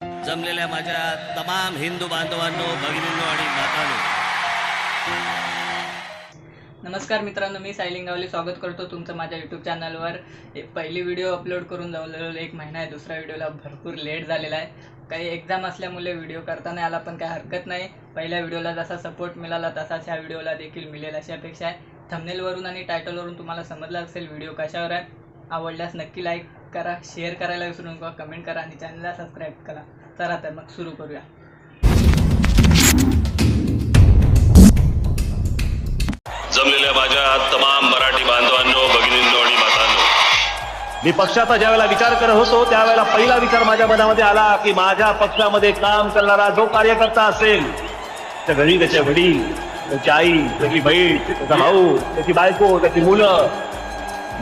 जमलेल्या माझ्या तमाम हिंदू बांधवांनो भगिनींनो आणि मातांनो. नमस्कार मित्रांनो मी सायलिंग गावले स्वागत करतो तुमचं माझ्या यूट्यूब चॅनलवर एक पहिली व्हिडिओ अपलोड करून जवळजवळ एक महिना आहे दुसऱ्या व्हिडिओला भरपूर लेट झालेला आहे. काही एक्झाम असल्यामुळे व्हिडिओ करता नाही आला पण काही हरकत नाही. पहिल्या व्हिडिओला जसा सपोर्ट मिळाला तसाच ह्या व्हिडिओला देखील मिळेल अशी अपेक्षा आहे. थंबनेलवरून आणि टायटलवरून तुम्हाला समजलं असेल व्हिडिओ कशावर आहे. आवडल्यास नक्की लाईक करा शेअर करायला विसरू नका कमेंट करा आणि चॅनलला सबस्क्राईब करा. चला तर मग सुरू करूया. जमलेल्या माझ्या तमाम मराठी बांधवांनो भगिनींनो आणि मातांनो मी पक्षाचा ज्यावेळेला विचार करत होतो त्यावेळेला पहिला विचार माझ्या मनामध्ये आला की माझ्या पक्षामध्ये काम करणारा जो कार्यकर्ता असेल त्या घरी त्याच्या वडील त्याची आई त्याची बहीण त्याचा भाऊ त्याची बायको त्याची मुलं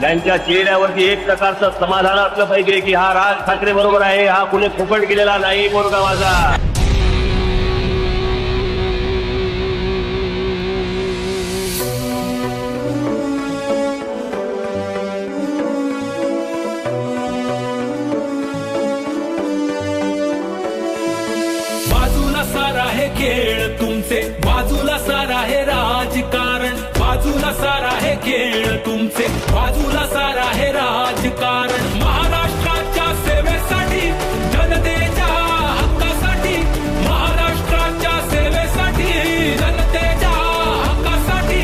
त्यांच्या चेहऱ्यावरती एक प्रकारचं समाधान असलं पाहिजे की हा राज ठाकरे बरोबर आहे हा कुणी फुकट गेलेला नाही मुलगा माझा. खेळ बाजूला सारा हे राजकारण. महाराष्ट्राच्या सेवेसाठी जनतेच्या हक्कासाठी महाराष्ट्राच्या सेवेसाठी जनतेच्या हक्कासाठी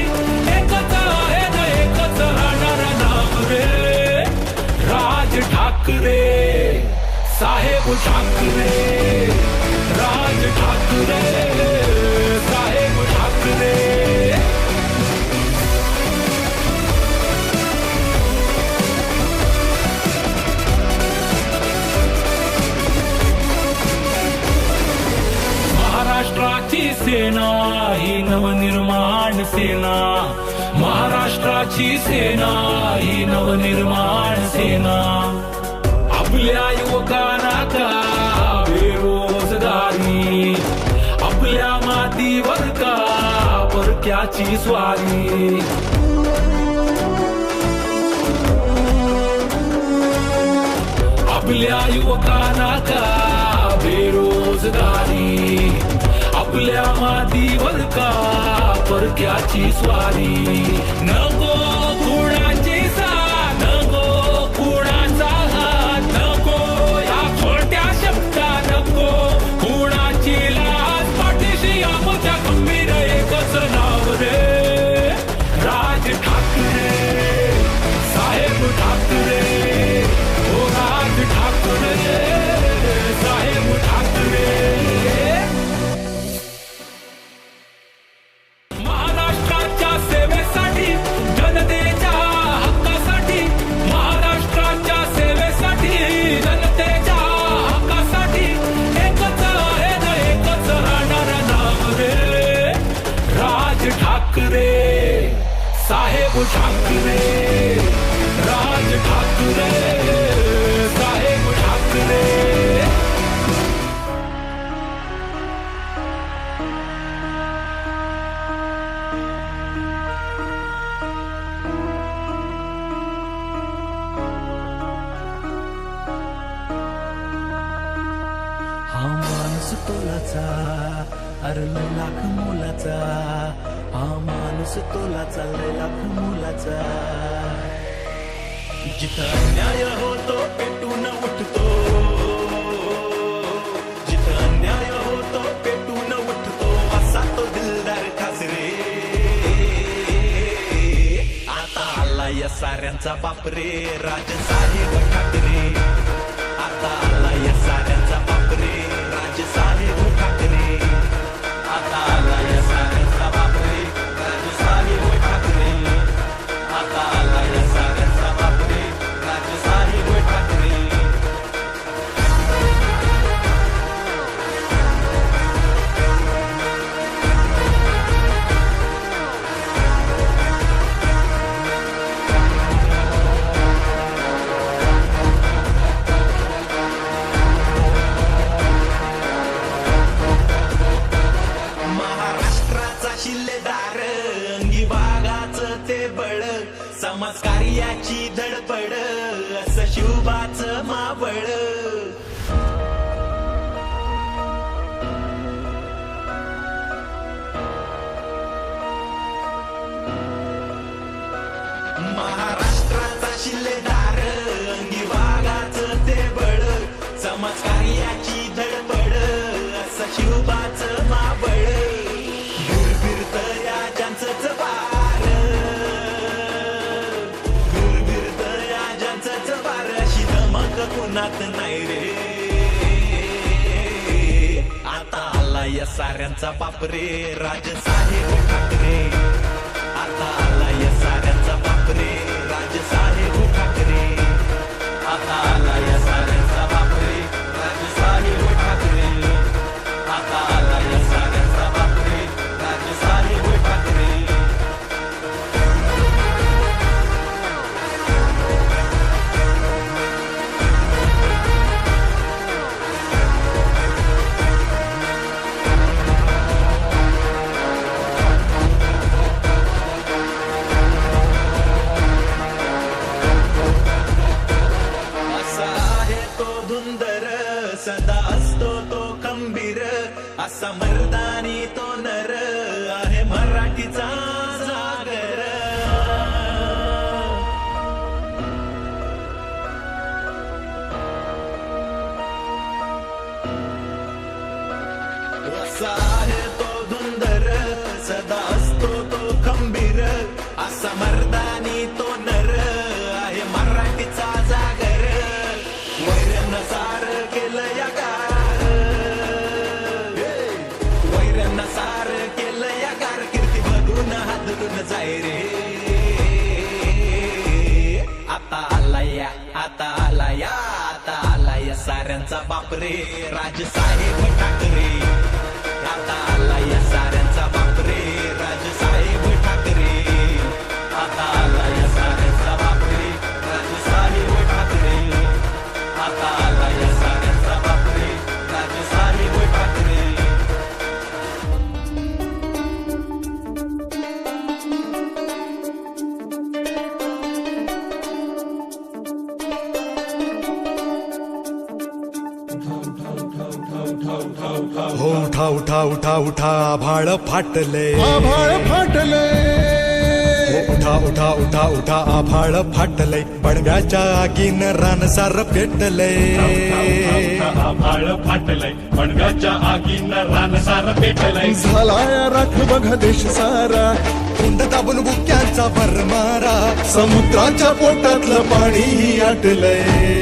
एकच आहे न एकच राहणार नाम रे. राज ठाकरे साहेब ठाकरे राज ठाकरे. सेना ही नवनिर्माण सेना. महाराष्ट्राची सेना ही नवनिर्माण सेना. आपल्या युवकांना का बेरोजगारी. आपल्या मातीवर का परक्याची स्वारी. आपल्या युवकांना का बेरोजगारी. आपल्या मातीवर का परक्याची स्वारी नको ठाकरे साहेब ठाकरे राज ठाकरे साहेब ठाकरे. हा माणूस तोलाचा अरे लाख मोलाचा. माणूस चाललेला लय लाख जिथं अन्याय होतो पेटून उठतो. जिथं अन्याय होतो पेटून उठतो असा तो दिलदार खासरे. आता आला या साऱ्यांचा बापरे राजसाहेब शिवबाच माबळ भिरभिरत राजांचंच वार भिरभिरत राजांचंच वार अशी धमक कुणात नाही रे आता आला या साऱ्यांचा बापरे राजसाहेब ठाकरे. आता आला या साऱ्यांचा बापरे साऱ्यांचा बापरे राजसाहेब ठाकरे. आता आला या साऱ्यांचा बापरे राजसाहेब ठाकरे. आता आला या साऱ्यांचा बापरे राजसाहेब ठाकरे. आता उठा उठा आभाळ फाटले. आभाळ फाटले. उठा उठा उठा उठा आभाळ फाटले. पडव्याच्या आगीन रानसार पेटले. आभाळ फाटलंय पणव्याच्या आगीनं रानसार पेटलंय झालाय राख बघा देश सारा. कुंड दाबून बुक्यांचा भरमारा. समुद्राच्या पोटातलं पाणी आटलंय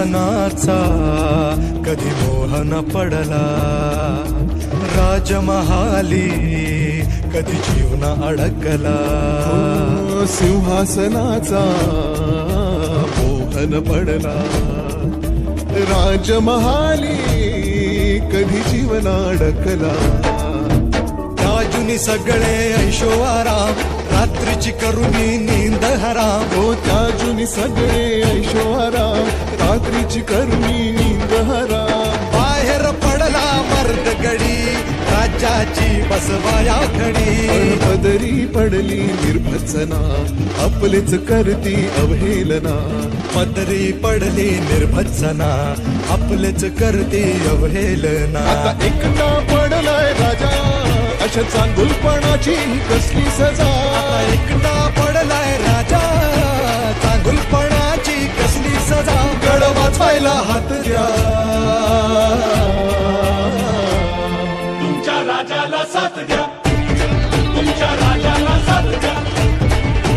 सनाचा कधी मोहन पडला. राजमहाली कधी जीवन अडकला. सिंहासनाचा मोहन पडला. राजमहाली कधी जीवन अडकला. राजुनी सगळे ऐशोआराम रात्रीची करुणी नींद हराम हो त्या जुनी सगळे ऐशोआराम रात्रीची करुणी नींद हराम बाहेर पडला मर्द गडी राज्याची बसवाया खडी. पदरी पडली निर्भत्सना आपलेच करती अवहेलना. पदरी पडली निर्भत्सना आपलेच करते अवहेलना. आता एकटा पडलाय राजा. अशा चांगुलपणाची कसली सजा? एकटा पडलाय राजा चांगुलपणाची कसली सजा? गड वाचवायला हात द्या. तुमच्या राजाला साथ द्या. तुमच्या राजाला साथ द्या.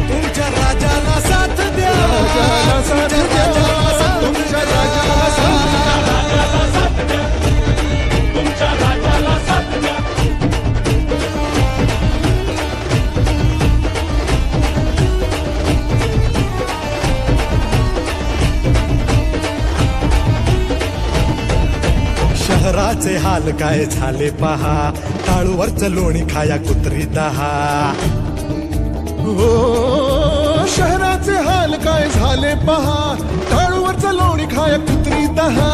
तुमच्या राजाला साथ द्या. कुत्र्याचे हाल काय झाले पहा? टाळूवरच लोणी खाया कुत्री दहा. हो. जगाचे हाल काय झाले पहा. टाळूवरचा लोणी खाया कुत्री दहा.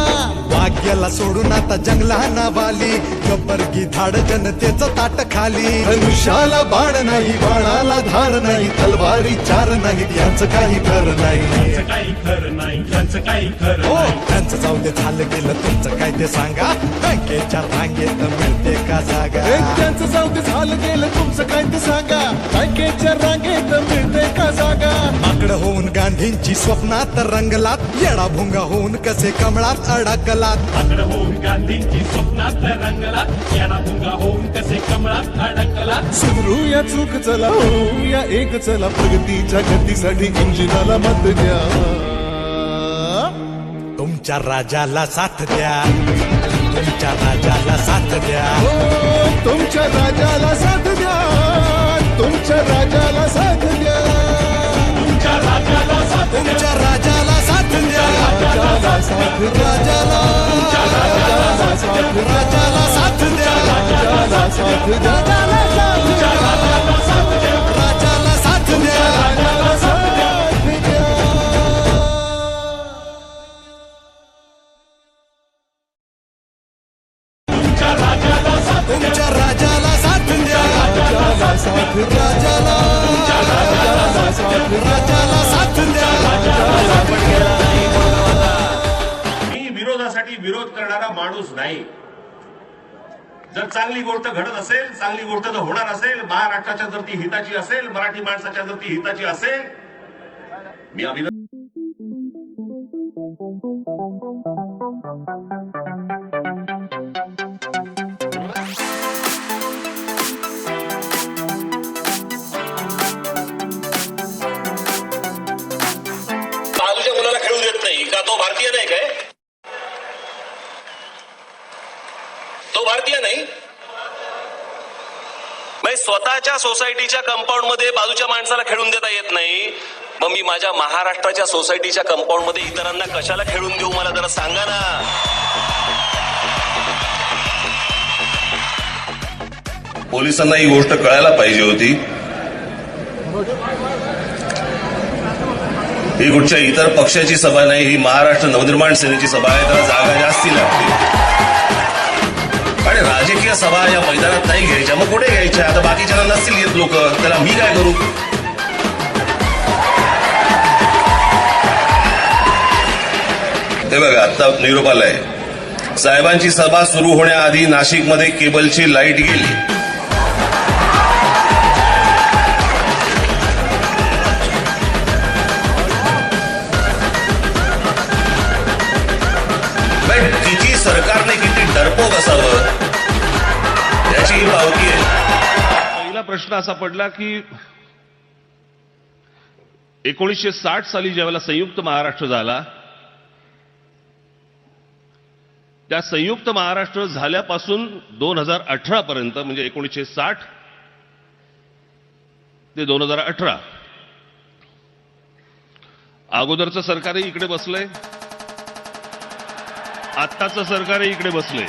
भाग्याला सोडून आता जंगला नावाली गब्बरगी धाड जनतेचं ताट खाली. धनुष्याला बाण नाही बाणाला धार नाही तलवारी चार नाही यांचं काही खरं नाही. काही खरं नाही यांचं काही खरं हो त्यांचं जाऊ दे झालं गेलं तुमचं काय ते सांगा. बँकेच्या रांगेत मिळते का जागा? ए, त्यांचं जाऊ दे झालं गेलं तुमचं काय ते सांगा. बँकेच्या रांगेत मिळते का जागा? माकड होऊन गांधींची स्वप्नात रंगलात येडा भुंगा होऊन कसे कमळात अडकलात. आकडं होऊन गांधींची स्वप्नात रंगला याला भुंगा होऊन कसे कमळात अडकला सुधरूया चूक चला होऊया एक चला प्रगतीच्या गतीसाठी इंजिनाला मत द्या. तुमच्या राजाला साथ द्या. तुमच्या राजाला साथ द्या. हो, तुमच्या राजाला साथ राजाला राजाला साथ राजाला साथ द्या. राजाला साथ द्या राजाला साथ द्या राजाला साथ द्या राजाला साथ द्या तुमच्या राजाला साथ द्या. राजाला साथ राजाला साथ राजाला विरोध करणारा माणूस नाही. जर चांगली गोष्ट घडत असेल चांगली गोष्ट जर होणार असेल महाराष्ट्राच्या जर ती हिताची असेल मराठी माणसाच्या जर ती हिताची असेल मी अभिनंदन स्वतःच्या सोसायटीच्या कंपाऊंडमध्ये बाजूच्या माणसाला खेळून देता येत नाही. मग मी माझ्या महाराष्ट्राच्या सोसायटीच्या कंपाऊंडमध्ये इतरांना कशाला खेळून देऊ मला जरा सांगा ना. पोलिसांना ही गोष्ट कळायला पाहिजे होती. ही कुठच्या इतर पक्षाची सभा नाही ही महाराष्ट्र नवनिर्माण सेनेची सभा आहे त्याला जागा जास्ती लागते. आणि राजकीय सभा या मैदानात नाही घ्यायच्या. मग कुठे घ्यायच्या? आता बाकीच्या नसतील येत लोक. त्याला मी काय करू? हे बघा आता निरोप आलाय साहेबांची सभा सुरू होण्याआधी नाशिकमध्ये केबलची लाइट गेली. पण आहे प्रश्न असा पडला की एकोणीसशे साठ साली ज्यावेळेला संयुक्त महाराष्ट्र झाला त्या संयुक्त महाराष्ट्र झाल्यापासून दोन हजार अठरा पर्यंत म्हणजे एकोणीसशे साठ ते दोन हजार अठरा अगोदरचं सरकारही इकडे बसलंय आत्ताचं सरकारही इकडे बसलंय.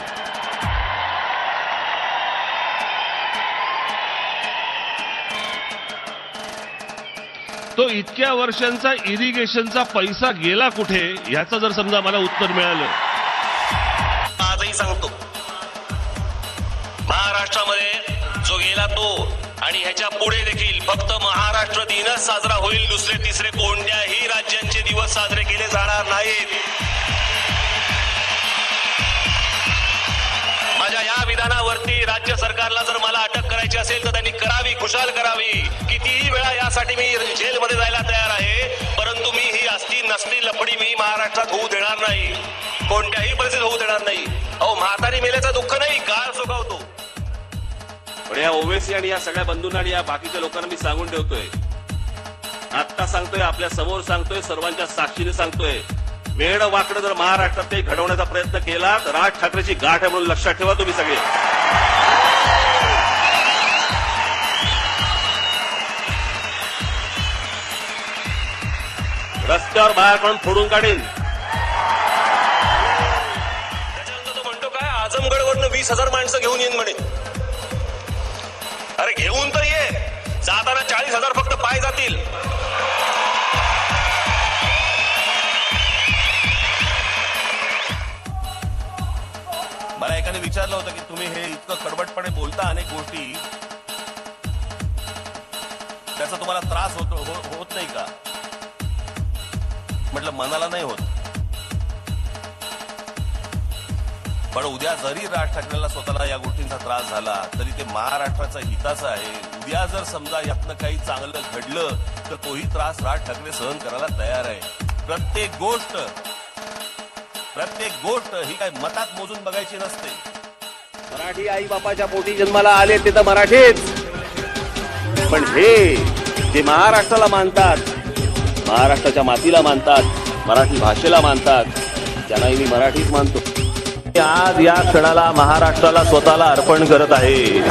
तो इतक्या वर्षांचा इरिगेशनचा पैसा गेला कुठे याचं जर समजा मला उत्तर मिळालं. आजही सांगतो. महाराष्ट्रामध्ये जो गेला तो आणि ह्याच्या पुढे देखील फक्त महाराष्ट्र दिनच साजरा होईल दुसरे तिसरे कोणत्याही राज्यांचे दिवस साजरे केले जाणार नाहीत. माझ्या या विधानावरती राज्य सरकारला जर करायची असेल तर त्यांनी करावी खुशाल करावी. कितीही वेळा यासाठी मी जेलमध्ये जायला तयार आहे परंतु मी ही असती नसती लफडी मी महाराष्ट्रात होऊ देणार नाही. कोणत्याही परिस्थितीत होऊ देणार नाही. अहो म्हातारी मेल्याचं दुःख नाही गाळ सुखावतो. पण या ओवेसी आणि या सगळ्या बंधूंना आणि या बाकीच्या लोकांना मी सांगून ठेवतोय. आत्ता सांगतोय आपल्यासमोर सांगतोय सर्वांच्या साक्षीने सांगतोय. वेळ वाकडं जर महाराष्ट्रात ते घडवण्याचा प्रयत्न केला तर राज ठाकरेची गाठ आहे म्हणून लक्षात ठेवा तुम्ही सगळे. रस्त्यावर बाहेर काढून फोडून काढीन? त्याच्यानंतर तो म्हणतो काय आजमगडवरनं वीस हजार माणसं घेऊन येईन म्हणे. अरे घेऊन तर ये जाताना चाळीस हजार फक्त पाय जातील. मला एकाने विचारलं होतं की तुम्ही हे इतकं कडबटपणे बोलता अनेक गोष्टी. त्याचा तुम्हाला त्रास होतो हो- होत नाही का? म्हटलं मनाला नाही होत. पण उद्या जरी राज ठाकरेला स्वतःला या गोष्टींचा त्रास झाला तरी ते महाराष्ट्राचा हिताचं आहे. उद्या जर समजा यातनं काही चांगलं घडलं तर तोही त्रास राज ठाकरे सहन करायला तयार आहे. प्रत्येक गोष्ट प्रत्येक गोष्ट ही काय मतात मोजून बघायची नसते. मराठी आई बापाच्या पोटी जन्माला आले ते तर मराठीच. पण हे जे महाराष्ट्राला मानतात महाराष्ट्राच्या मातीला मानतात मराठी भाषेला मानतात. त्यांनाही मी मराठीच मानतो. आज या क्षणाला महाराष्ट्राला स्वतःला अर्पण करत आहे.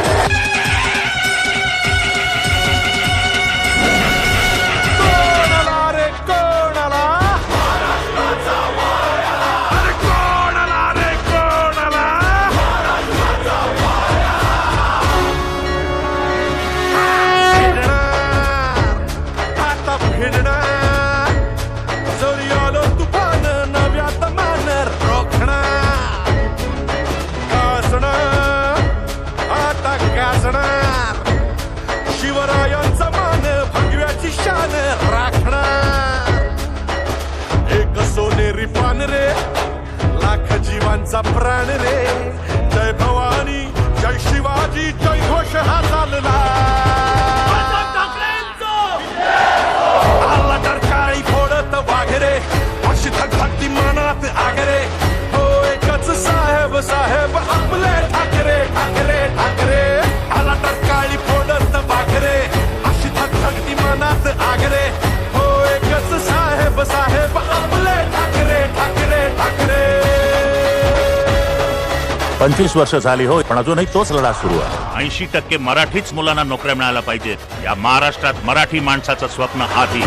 आता गाजणार. शिवरायांचा मान भगव्याची शान राखणार. एक सोनेरी पान रे लाख जीवांचा प्राण रे. जय भवानी जय शिवाजी जय घोष हा चालला. आला तर काळी फोडत वाघरे अशी धगधगती मनात आगरे. हो एकच साहेब साहेब आपले ठाकरे ठाकरे. पंचवीस वर्ष झाली हो पण अजूनही तोच लढा सुरू आहे. ऐंशी टक्के मराठीच मुलांना नोकऱ्या मिळायला पाहिजेत. या महाराष्ट्रात मराठी माणसाचं स्वप्न आधी